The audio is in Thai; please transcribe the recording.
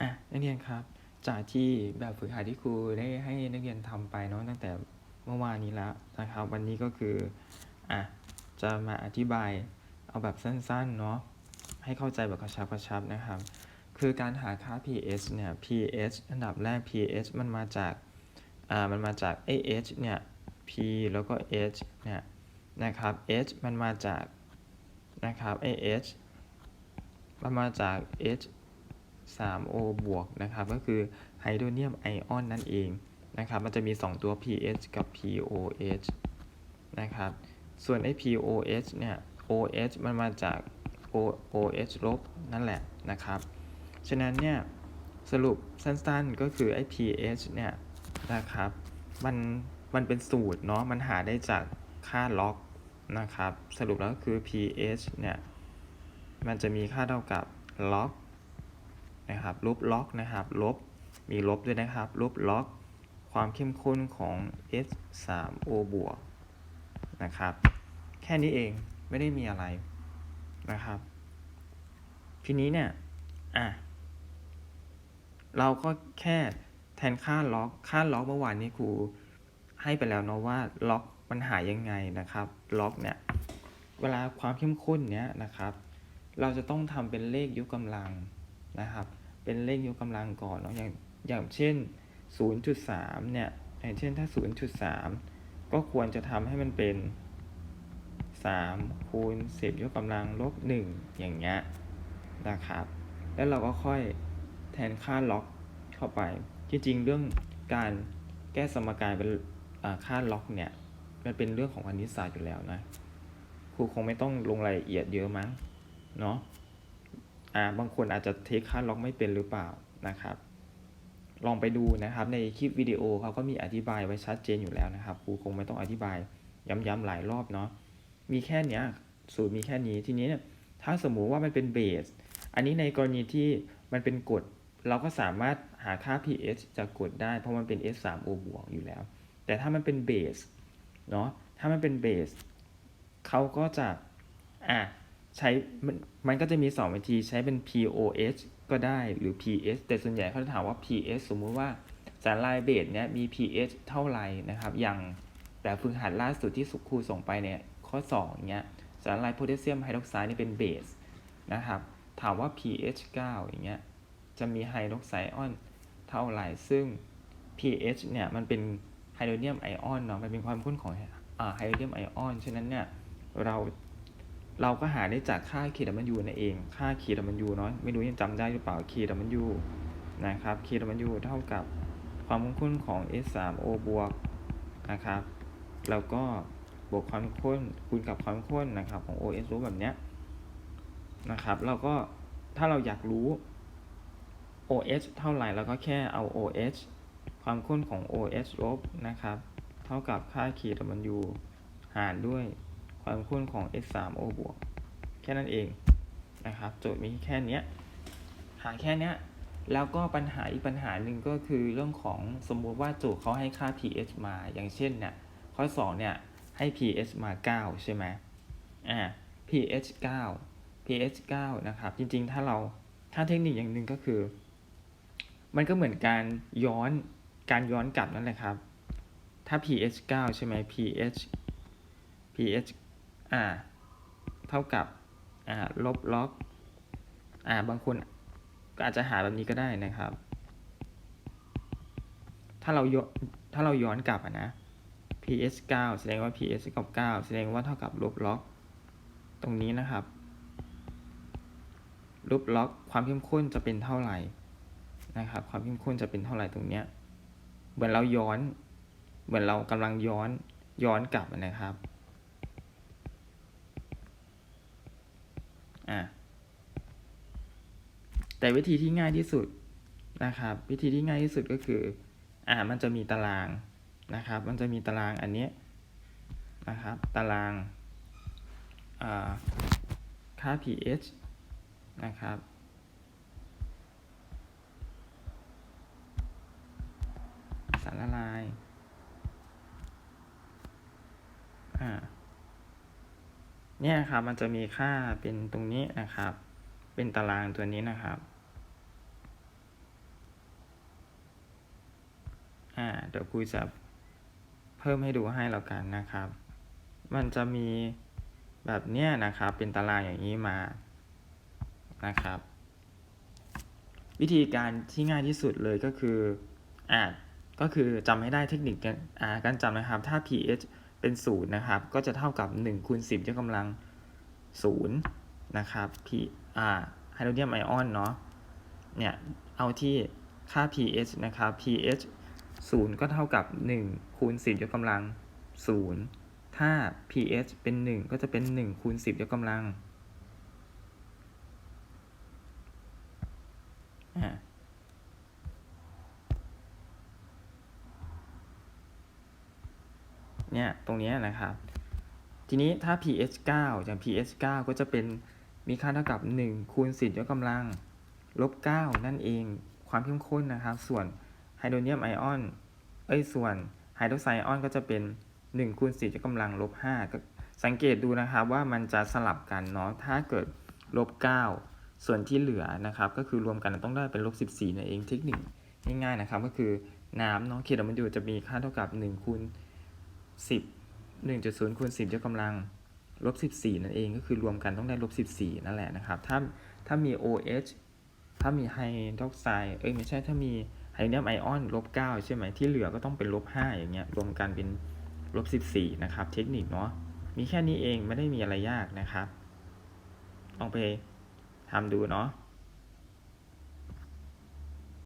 อะนักเรียนครับ จากที่แบบฝึกหัดที่ครูได้ให้นักเรียนทำไปเนาะตั้งแต่เมื่อวานนี้แล้วนะครับ วันนี้ก็คืออะจะมาอธิบายเอาแบบสั้นๆเนาะให้เข้าใจแบบกระชับกระชับนะครับ คือการหาค่า pH เนี่ย pH อันดับแรก pH มันมาจากอ่ามันมาจาก AH เนี่ย P แล้วก็ H เนี่ยนะครับ H มันมาจากนะครับ AH มันมาจาก H 3O บวกนะครับก็คือไฮโดรเนียมไอออนนั่นเองนะครับมันจะมี 2 ตัว pH กับ POH นะครับส่วนไอ POH เนี่ย OH มันมาจาก OH ลบนั่นแหละนะครับฉะนั้นเนี่ยสรุปสั้นๆก็คือไอ pH เนี่ยนะครับมันมันเป็นสูตรเนาะมันหาได้จากค่าล็อกนะครับสรุปแล้วก็คือ pH เนี่ยมันจะมีค่าเท่ากับล็อก นะครับลบล็อกนะครับลบมีลบด้วยนะครับลบล็อก ความเข้มข้นของ H 3 O บวกนะครับ แค่นี้เองไม่ได้มีอะไรนะครับ ทีนี้เนี่ยอะเราก็แค่แทนค่าล็อกค่าล็อกเมื่อวานนี้ครูให้ไปแล้วเนาะว่าล็อกมันหายังไงนะครับ ล็อกเนี่ย เวลาความเข้มข้นเนี้ยนะครับ เราจะต้องทำเป็นเลขยกกำลัง นะครับ เป็นเลขยกกำลังก่อนเนาะอย่างอย่างเช่น 0.3 เนี่ยอย่างเช่นถ้า 0.3 ก็ควรจะทำให้มันเป็น 3 คูณ 10 ยกกำลังลบ 1 อย่างเงี้ยนะครับ แล้วเราก็ค่อยแทนค่าล็อกเข้าไป จริงๆ เรื่องการแก้สมการเป็นค่าล็อกเนี่ย มันเป็นเรื่องของคณิตศาสตร์อยู่แล้วนะ ครูคงไม่ต้องลงรายละเอียดเยอะมั้ง เนาะ อ่าบางคนอาจจะเทคค่าล็อกไม่เป็นหรือเปล่านะครับ ลองไปดูนะครับในคลิปวิดีโอเขาก็มีอธิบายไว้ชัดเจนอยู่แล้วนะครับครูคงไม่ต้องอธิบายย้ำๆหลายรอบเนาะมีแค่เนี้ยสูตรมีแค่นี้ทีนี้เนี่ยถ้าสมมุติว่ามันเป็นเบสอันนี้ในกรณีที่มันเป็นกรดเราก็สามารถหาค่า pH จากกรดได้เพราะมันเป็น H3O บวกอยู่แล้ว แต่ถ้ามันเป็นเบสเนาะถ้ามันเป็นเบสเขาก็จะอะ ใช้มันมันก็จะมี 2 วิธีใช้เป็น POH ก็ได้หรือ pH แต่ส่วนใหญ่เขาจะถามว่า pH สมมุติว่าสารลายเบสเนี้ยมี pH เท่าไหร่นะครับ อย่างแบบฝึกหัดล่าสุดที่สุครูส่งไปเนี่ยข้อ2เนี้ยสารลายโพแทสเซียมไฮดรอกไซด์นี่เป็นเบสนะครับ ถามว่า pH 9 อย่างเงี้ยจะมีไฮดรอกไซด์ออนเท่าไหร่ ซึ่ง pH เนี่ยมันเป็นไฮโดรเนียมไอออนเนาะมันเป็นความข้นของอ่าไฮโดรเนียมไอออนฉะนั้นเนี่ยเรา เราก็หาได้จากค่า K W นั่นเอง ค่า K W เนาะไม่รู้ยังจำได้หรือเปล่า K W นะครับ K W เท่ากับความข้นของ S 3 O บวกนะครับแล้วก็บวกความข้นคูณกับความข้นนะครับของ OS ลบแบบเนี้ยนะครับเราก็ถ้าเราอยากรู้ OH เท่าไหร่เราก็แค่เอา OH ความข้นของ OH ลบนะครับ เท่ากับค่า K W หารด้วย ความข้นของ S 3 O บวกแค่นั้นเองนะครับ โจทย์มีแค่เนี้ยหาแค่เนี้ยแล้วก็ปัญหาอีกปัญหาหนึ่งก็คือเรื่องของสมมุติว่าโจทย์เขาให้ค่า pH มาอย่างเช่นเนี่ยข้อ2เนี่ยให้ pH มา 9 ใช่ไหมอ่า pH 9 pH 9นะครับ จริงๆ ถ้าเราถ้าเทคนิคอย่างหนึ่งก็คือ มันก็เหมือนการย้อนการย้อนกลับนั่นแหละครับ ถ้า pH 9 ใช่ไหม pH pH อ่าเท่ากับอ่าลบล็อกอ่าบางคนก็อาจจะหาแบบนี้ก็ได้นะครับ ถ้าเราย้อนถ้าเราย้อนกลับอะนะ pH 9แสดงว่า pH กับ9แสดงว่าเท่ากับลบล็อก ตรงนี้นะครับลบล็อกความเข้มข้นจะเป็นเท่าไหร่นะครับความเข้มข้นจะเป็นเท่าไหร่ตรงเนี้ยเหมือนเราย้อน เหมือนเรากำลังย้อนย้อนกลับนะครับ อ่าแต่วิธีที่ง่ายที่สุดนะครับ วิธีที่ง่ายที่สุดก็คืออ่ามันจะมีตารางนะครับ มันจะมีตารางอันนี้นะครับ ตารางอ่าค่า pH นะครับสารละลายอ่า เนี่ยครับมันจะมีค่าเป็นตรงนี้นะครับ เป็นตารางตัวนี้นะครับอ่าเดี๋ยวคุยจะเพิ่มให้ดูให้แล้วกันนะครับ มันจะมีแบบเนี้ยนะครับ เป็นตารางอย่างนี้มานะครับ วิธีการที่ง่ายที่สุดเลยก็คืออ่าก็คือจำให้ได้เทคนิคการอ่าการจำนะครับ ถ้า ph เป็น0นะครับ ก็จะเท่ากับ1คูณ10ยกกำลัง0นะครับ p อ่าไฮโดรเนียมไอออนเนาะเนี่ยเอาที่ค่า pH นะครับ pH 0 ก็เท่ากับ 1 คูณ 10 ยกกำลัง 0 ถ้า pH เป็น 1 ก็จะเป็น 1 คูณ 10 ยกกำลัง เนี่ยตรงนี้นะครับ ทีนี้ถ้า pH 9อย่าง pH 9ก็จะเป็นมีค่าเท่ากับ 1 คูณ10ยกกำลังลบ9นั่นเองความเข้มข้นนะครับ ส่วนไฮโดรเนียมไอออนเอ้ยส่วนไฮโดรไซออนก็จะเป็น 1 คูณ10ยกกำลังลบ5ก็สังเกตดูนะครับว่ามันจะสลับกันเนาะถ้าเกิดลบ9ส่วนที่เหลือนะครับ ก็คือรวมกันต้องได้เป็นลบ14นั่นเองเทคนิคง่ายๆนะครับ ก็คือน้ำเนาะ K W จะมีค่าเท่ากับ1คูณ10 1.0คูณ10ยกกำลังลบ14 นั่นเองก็คือรวมกันต้องได้ลบ14 นั่นแหละนะครับ ถ้าถ้ามี OH ถ้ามีไฮดรอกไซด์เอ้ยไม่ใช่ถ้ามีไฮโดรเนียมไอออนลบ9ใช่ไหมที่เหลือก็ต้องเป็นลบ5อย่างเงี้ยรวมกันเป็นลบ14 นะครับ เทคนิคเนาะมีแค่นี้เองไม่ได้มีอะไรยากนะครับลองไปทำดูเนาะ